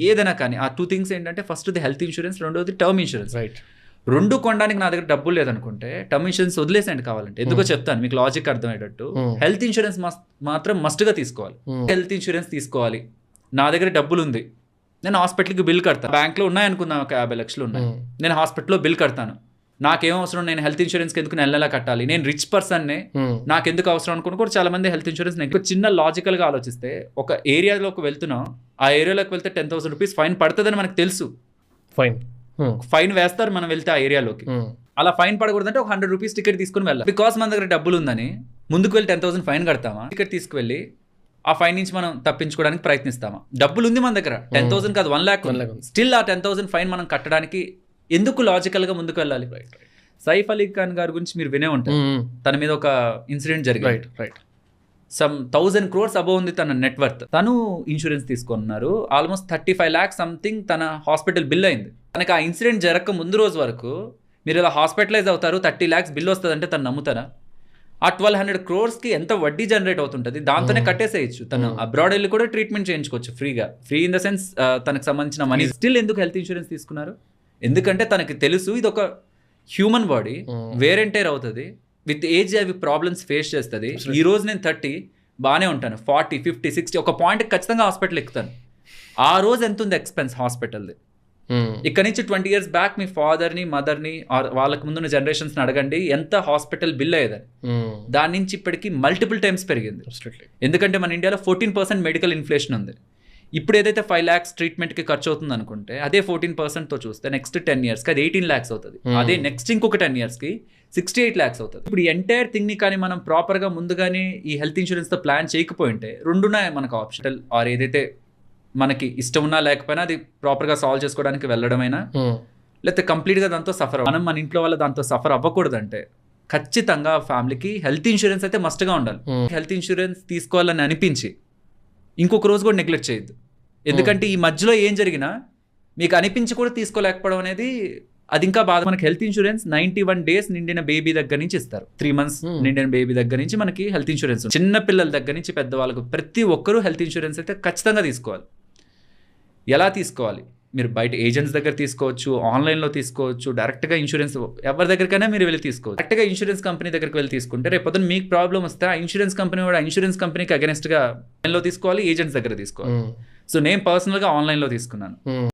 ఏదైనా కానీ ఆ టూ థింగ్స్ ఏంటంటే ఫస్ట్ ది హెల్త్ ఇన్సూరెన్స్ రెండోది టర్మ్ ఇన్సూరెన్స్ రైట్ రెండు కొనడానికి నా దగ్గర డబ్బులు లేదనుకుంటే టర్మ్ ఇన్సూరెన్స్ వదిలేసేయండి కావాలంటే. ఎందుకో చెప్తాను మీకు లాజిక్ అర్థమయ్యేటట్టు. Hmm. హెల్త్ ఇన్సూరెన్స్ మాత్రం మస్ట్గా తీసుకోవాలి. Hmm. హెల్త్ ఇన్సూరెన్స్ తీసుకోవాలి. నా దగ్గర డబ్బులు ఉంది నేను హాస్పిటల్కి బిల్ కడతాను. బ్యాంక్లో ఉన్నాయనుకుందాం ఒక యాభై లక్షలు ఉన్నాయి. Hmm. నేను హాస్పిటల్లో బిల్ కడతాను. నాకేం అవసరం నేను హెల్త్ ఇన్సూరెన్స్కి ఎందుకు నెల నెలా కట్టాలి? నేను రిచ్ పర్సన్నే నాకు ఎందుకు అవసరం అనుకుని కూడా చాలా మంది హెల్త్ ఇన్సూరెన్స్ ఒక చిన్న లాజికల్గా ఆలోచిస్తే ఒక ఏరియాలోకి వెళ్తున్నాం ఆ ఏరియాలోకి వెళ్తే టెన్ థౌసండ్ రూపీస్ ఫైన్ పడుతుందని మనకు తెలుసు. ఫైన్. ఫైన్ వేస్తారు మనం వెళ్తే ఆ ఏరియాలోకి. అలా ఫైన్ పడకూడదంటే ఒక హండ్రెడ్ రూపీస్ టికెట్ తీసుకుని వెళ్ళాలి. బికాస్ మన దగ్గర డబ్బులు ఉందని ముందుకు వెళ్ళి టెన్ థౌసండ్ ఫైన్ కడతామా? టికెట్ తీసుకువెళ్ళి ఆ ఫైన్ నుంచి మనం తప్పించుకోవడానికి ప్రయత్నిస్తామా? డబ్బులు ఉంది మన దగ్గర. టెన్ థౌసండ్ కాదు వన్ ల్యాక్. స్టిల్ ఆ టెన్ థౌసండ్ ఫైన్ మనం కట్టడానికి ఎందుకు లాజికల్గా ముందుకు వెళ్ళాలి? సైఫ్ అలీ ఖాన్ గారి గురించి మీరు వినే ఉంటారు. తన మీద ఒక ఇన్సిడెంట్ జరిగింది. Right right some thousand crores above ఉంది తన నెట్వర్త్ తను ఇన్సూరెన్స్ తీసుకున్నారు. Almost thirty five lakhs something తన హాస్పిటల్ బిల్ అయింది. తనకి ఆ ఇన్సిడెంట్ జరగక ముందు రోజు వరకు మీరు ఇలా హాస్పిటలైజ్ అవుతారు థర్టీ ల్యాక్స్ బిల్ వస్తుందంటే తను నమ్ముతారా? ఆ ట్వెల్వ్ హండ్రెడ్ క్రోర్స్కి ఎంత వడ్డీ జనరేట్ అవుతుంటుంది? దాంతోనే కట్టేసేయచ్చు. తను అబ్రాడ్ వెళ్ళి కూడా ట్రీట్మెంట్ చేయించుకోవచ్చు ఫ్రీగా ఫ్రీ ఇన్ ద సెన్స్ తనకు సంబంధించిన మనీ స్టిల్ ఎందుకు హెల్త్ ఇన్సూరెన్స్ తీసుకున్నారు? ఎందుకంటే తనకి తెలుసు ఇది ఒక human body wear and tear అవుతుంది. విత్ ఏజ్ అవి ప్రాబ్లమ్స్ ఫేస్ చేస్తుంది. ఈ రోజు నేను థర్టీ బాగానే ఉంటాను. ఫార్టీ ఫిఫ్టీ సిక్స్టీ ఒక పాయింట్ ఖచ్చితంగా హాస్పిటల్ ఎక్కుతాను. ఆ రోజు ఎంత ఉంది ఎక్స్పెన్స్ హాస్పిటల్ది ఇక్కడ నుంచి ట్వంటీ ఇయర్స్ బ్యాక్ మీ ఫాదర్ని మదర్ని వాళ్ళకి ముందున్న జనరేషన్స్ని అడగండి ఎంత హాస్పిటల్ బిల్ అయ్యేదని. దాని నుంచి ఇప్పటికి మల్టిపుల్ టైమ్స్ పెరిగింది. ఎందుకంటే మన ఇండియాలో ఫోర్టీన్ పర్సెంట్ మెడికల్ ఇన్ఫ్లేషన్ ఉంది. ఇప్పుడు ఏదైతే ఫైవ్ ల్యాక్స్ ట్రీట్మెంట్కి ఖర్చు అవుతుంది అనుకుంటే అదే ఫోర్టీన్ పర్సెంట్తో చూస్తే నెక్స్ట్ టెన్ ఇయర్స్కి అది ఎయిటీన్ ల్యాక్స్ అవుతుంది. అదే నెక్స్ట్ ఇంకొక టెన్ ఇయర్స్కి సిక్స్టీ ఎయిట్ ల్యాక్స్ అవుతుంది. ఇప్పుడు ఎంటైర్ థింగ్ని కానీ మనం ప్రాపర్గా ముందుగానే ఈ హెల్త్ ఇన్సూరెన్స్తో ప్లాన్ చేయకపోయింటే రెండున్నాయి మనకు ఆప్షన్ ఆర్ ఏదైతే మనకి ఇష్టం ఉన్నా లేకపోయినా అది ప్రాపర్గా సాల్వ్ చేసుకోవడానికి వెళ్ళడమైనా లేకపోతే కంప్లీట్గా దాంతో సఫర్ మనం మన ఇంట్లో వల్ల దాంతో సఫర్ అవ్వకూడదంటే ఖచ్చితంగా ఫ్యామిలీకి హెల్త్ ఇన్సూరెన్స్ అయితే మస్ట్గా ఉండాలి. హెల్త్ ఇన్సూరెన్స్ తీసుకోవాలని అనిపించి ఇంకొక రోజు కూడా నెగ్లెక్ట్ చేయొద్దు. ఎందుకంటే ఈ మధ్యలో ఏం జరిగినా మీకు అనిపించి కూడా తీసుకోలేకపోవడం అనేది అది ఇంకా బాధ. మనకి health insurance ninety one days నిండిన బేబీ దగ్గర నుంచి ఇస్తారు. Three months Hmm. నిండిన బేబీ దగ్గర నుంచి మనకి హెల్త్ ఇన్సూరెన్స్. చిన్న పిల్లల దగ్గర నుంచి పెద్దవాళ్ళకు ప్రతి ఒక్కరూ హెల్త్ ఇన్సూరెన్స్ అయితే ఖచ్చితంగా తీసుకోవాలి. ఎలా తీసుకోవాలి? మీరు బయట ఏజెంట్స్ దగ్గర తీసుకోవచ్చు ఆన్లైన్లో తీసుకోవచ్చు డైరెక్ట్గా ఇన్సూరెన్స్ ఎవరి దగ్గరికైనా మీరు వెళ్ళి తీసుకోవచ్చు. డైరెక్ట్గా ఇన్సూరెన్స్ కంపెనీ దగ్గరికి వెళ్ళి తీసుకుంటే రేపు పొద్దున్న మీకు ప్రాబ్లం వస్తే ఆ ఇన్సూరెన్స్ కంపెనీ కూడా ఇన్సూరెన్స్ కంపెనీకి అగెన్స్ట్గా ఆన్లైన్లో తీసుకోవాలి ఏజెంట్స్ దగ్గర తీసుకోవాలి. సో నేను పర్సనల్గా ఆన్లైన్లో తీసుకున్నాను.